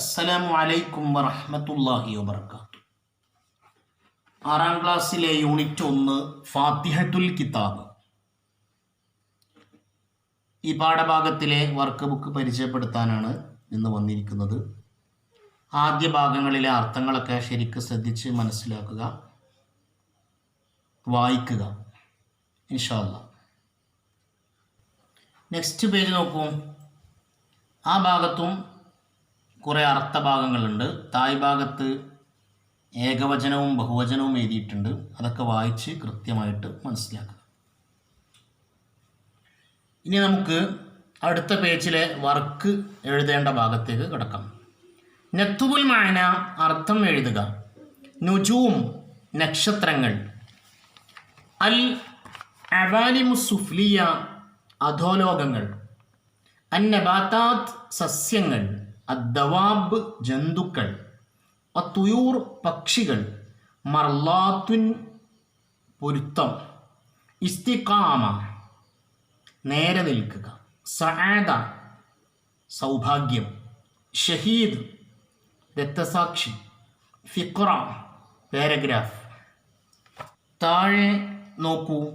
അസ്സലാമു അലൈക്കും വറഹ്മത്തുള്ളാഹി വബർക്കാത്തു ആറാം ക്ലാസ്സിലെ യൂണിറ്റ് ഒന്ന് ഫാത്തിഹത്തുൽ കിതാബ്. ഈ പാഠഭാഗത്തിലെ വർക്ക് ബുക്ക് പരിചയപ്പെടുത്താനാണ് ഇന്ന് വന്നിരിക്കുന്നത്. ആദ്യ ഭാഗങ്ങളിലെ അർത്ഥങ്ങളൊക്കെ ശരിക്ക് ശ്രദ്ധിച്ച് മനസ്സിലാക്കുക വായിക്കുക ഇൻഷാല്ല നെക്സ്റ്റ് പേജ് നോക്കൂ. ആ ഭാഗത്തും കുറേ അർത്ഥഭാഗങ്ങളുണ്ട്. തായ് ഭാഗത്ത് ഏകവചനവും ബഹുവചനവും എഴുതിയിട്ടുണ്ട്. അതൊക്കെ വായിച്ച് കൃത്യമായിട്ട് മനസ്സിലാക്കുക. ഇനി നമുക്ക് അടുത്ത പേജിലെ വർക്ക് എഴുതേണ്ട ഭാഗത്തേക്ക് കിടക്കാം. നത്തുബുൽ മാന അർത്ഥം എഴുതുക. നുജൂം നക്ഷത്രങ്ങൾ. അൽ അവാലിമു സുഫ്ലിയ അധോലോകങ്ങൾ. അന്നബാത്താത് സസ്യങ്ങൾ. അദ്ദവാബ് ജന്തുക്കൾ അത്തുയൂർ പക്ഷികൾ മർലാത്തുൻ പൊരുത്തം ഇസ്തിക്കാമ നേരെ നിൽക്കുക സആദ സൗഭാഗ്യം ഷഹീദ് രക്തസാക്ഷി ഫിക്ര പാരഗ്രാഫ്. താഴെ നോക്കൂ.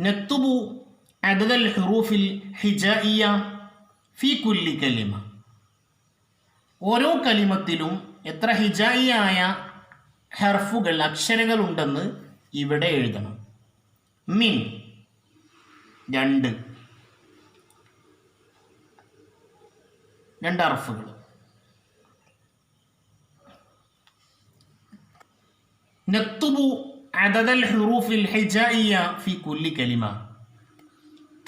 നക്തുബു അദദൽ ഹുറൂഫിൽ ഹിജായിയ ഫി കുല്ലി കലിമ. ഓരോ കലിമത്തിലും എത്ര ഹിജായിയായ ഹെർഫുകൾ അക്ഷരങ്ങൾ ഉണ്ടെന്ന് ഇവിടെ എഴുതണം. മിൻ. രണ്ട്. രണ്ട് ഹർഫുകൾ നക്തുബു അദദൽ ഹുറൂഫിൽ ഹിജായിയ ഫി കുല്ലി കലിമ.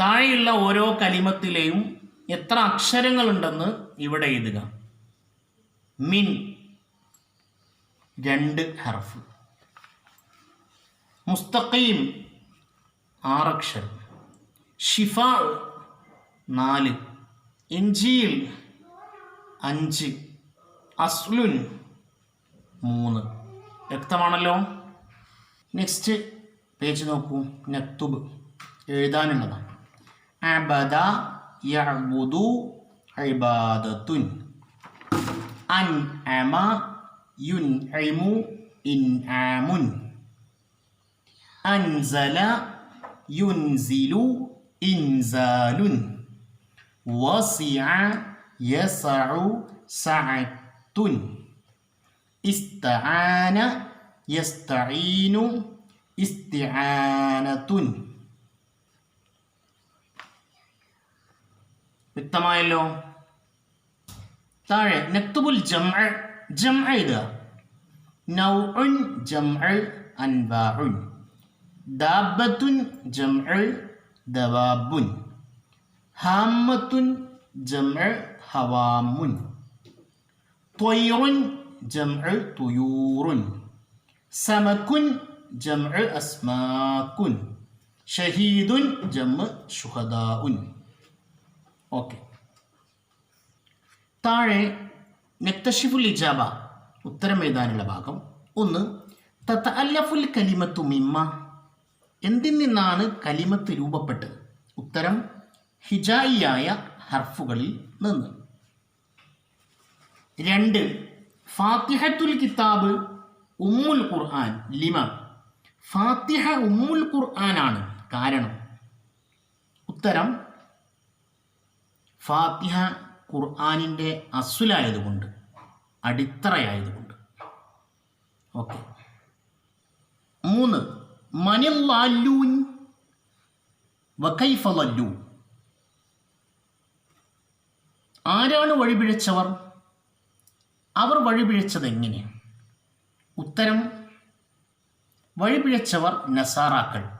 താഴെയുള്ള ഓരോ കലിമത്തിലെയും എത്ര അക്ഷരങ്ങളുണ്ടെന്ന് ഇവിടെ എഴുതുക. മിൻ. രണ്ട് ഹർഫ്. മുസ്തഖീം ആറക്ഷരം. ഷിഫ നാല്. ഇഞ്ചിയിൽ അഞ്ച്. അസ്ലുൻ മൂന്ന്. വ്യക്തമാണല്ലോ? നെക്സ്റ്റ് പേജ് നോക്കൂ. നക്തുബ്. എഴുതാനുള്ളതാണ്. അബദ യഅബുദു ഇബാദത്തുൻ. അൻഅമ യുൻഇമു ഇൻആമുൻ അൻസല യുൻസിലു ഇൻസാലുൻ വസിഅ യസഉ സഅത്തുൻ ഇസ്തആന യസ്തഈനു ഇസ്തിആനത്തുൻ വ്യക്തമായല്ലോ താഴെ നക്തുബുൽ ജംഅ ജംഅ എഴുതുക നൗഉൻ ജംഅ അൻവാഉൻ ദാബത്തുൻ ജംഅ ദവാബുൻ ഹാമത്തുൻ ജംഅ ഹവാമുൻ ത്വയ്റുൻ ജംഅ തുയൂറുൻ സമക്കുൻ ജംഅ അസ്മാക്കുൻ ഷഹീദുൻ ജംഅ ശുഹദാഉൻ ഓക്കെ താഴെ നെക്തഷിഫുൽ ഇജാബ ഉത്തരം എഴുതാനുള്ള ഭാഗം. ഒന്ന് തത്ത അല്ലഫുൽ കലിമത്തു മിമ്മ. എന്തിൽ നിന്നാണ് കലിമത്ത് രൂപപ്പെട്ടത്? ഉത്തരം ഹിജായിയായ ഹർഫുകളിൽ നിന്ന്. രണ്ട് ഫാത്തിഹത്തുൽ കിതാബ് ഉമ്മുൽ ഖുർആൻ. ലിമ. ഫാത്തിഹ ഉമ്മുൽ ഖുർആനാണ് കാരണം. ഉത്തരം ഫാത്തിഹ ഖുർആാനിന്റെ അസുലായതുകൊണ്ട് അടിത്തറയായതുകൊണ്ട്. ഓക്കെ. മൂന്ന് മനില്ലാലൂൻ വക്കൈഫലല്ലു ആരാണ് വഴിപിഴച്ചവർ? അവർ വഴിപിഴച്ചത് എങ്ങനെ ഉത്തരം വഴിപിഴച്ചവർ നസാറാക്കൾ.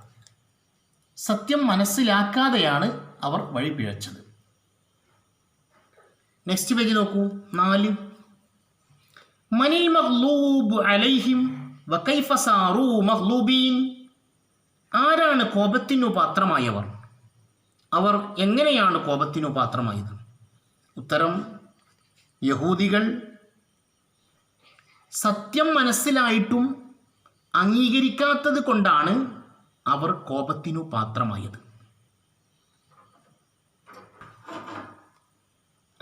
സത്യം മനസ്സിലാക്കാതെയാണ് അവർ വഴിപിഴച്ചത്. നെക്സ്റ്റ് പേജ് നോക്കൂ. നാല്. മനിൽ മഹ്ലൂബ് അലൈഹിം മഹ്ലൂബീൻ ആരാണ് കോപത്തിനു പാത്രമായവർ? അവർ എങ്ങനെയാണ് കോപത്തിനു പാത്രമായത്? ഉത്തരം യഹൂദികൾ സത്യം മനസ്സിലായിട്ടും അംഗീകരിക്കാത്തത് കൊണ്ടാണ് അവർ കോപത്തിനു പാത്രമായത്.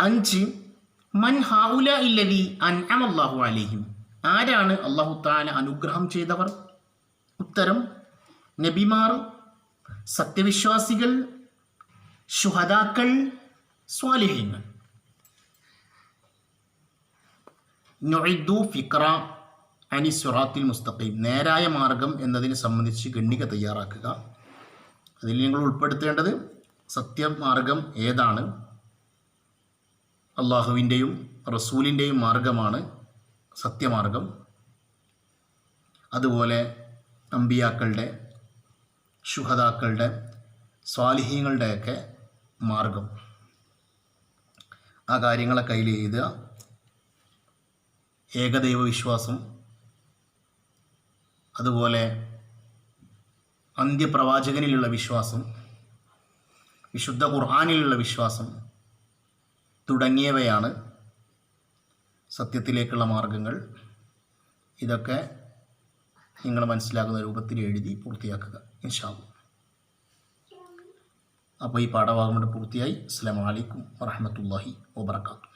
അഞ്ച് മൻ ഹാഉല ഇല്ലതി അൻഅമല്ലാഹു അലഹിം. ആരാണ് അള്ളാഹു താല അനുഗ്രഹം ചെയ്തവർ? ഉത്തരം നബിമാർ സത്യവിശ്വാസികൾ ശുഹദാക്കൾ സ്വാലിഹ്യങ്ങൾ ഫിക്ര അനി സുറാത്തിൽ മുസ്തഖീം. നേരായ മാർഗം എന്നതിനെ സംബന്ധിച്ച് ഗണ്ണിക തയ്യാറാക്കുക. അതിൽ നിങ്ങൾ ഉൾപ്പെടുത്തേണ്ടത് സത്യമാർഗം ഏതാണ്? അള്ളാഹുവിന്റെയും റസൂലിന്റെയും മാർഗമാണ് സത്യമാർഗം. അതുപോലെ അമ്പിയാക്കളുടെ ശുഹദാക്കളുടെ സ്വാലിഹ്യങ്ങളുടെയൊക്കെ മാർഗം. ആ കാര്യങ്ങളെ കയ്യിൽ എഴുതുക. ഏകദൈവ വിശ്വാസം അതുപോലെ അന്ത്യപ്രവാചകനിലുള്ള വിശ്വാസം. വിശുദ്ധ ഖുർആാനിലുള്ള വിശ്വാസം. തുടങ്ങിയവയാണ് സത്യത്തിലേക്കുള്ള മാർഗങ്ങൾ. ഇതൊക്കെ നിങ്ങൾ മനസ്സിലാക്കുന്ന രൂപത്തിൽ എഴുതി പൂർത്തിയാക്കുക ഇൻഷാല്ല അപ്പോൾ ഈ പാഠഭാഗം പൂർത്തിയായി. അസ്സാം വലൈക്കും വറഹമത്തല്ലാഹി വാബർക്കാത്തു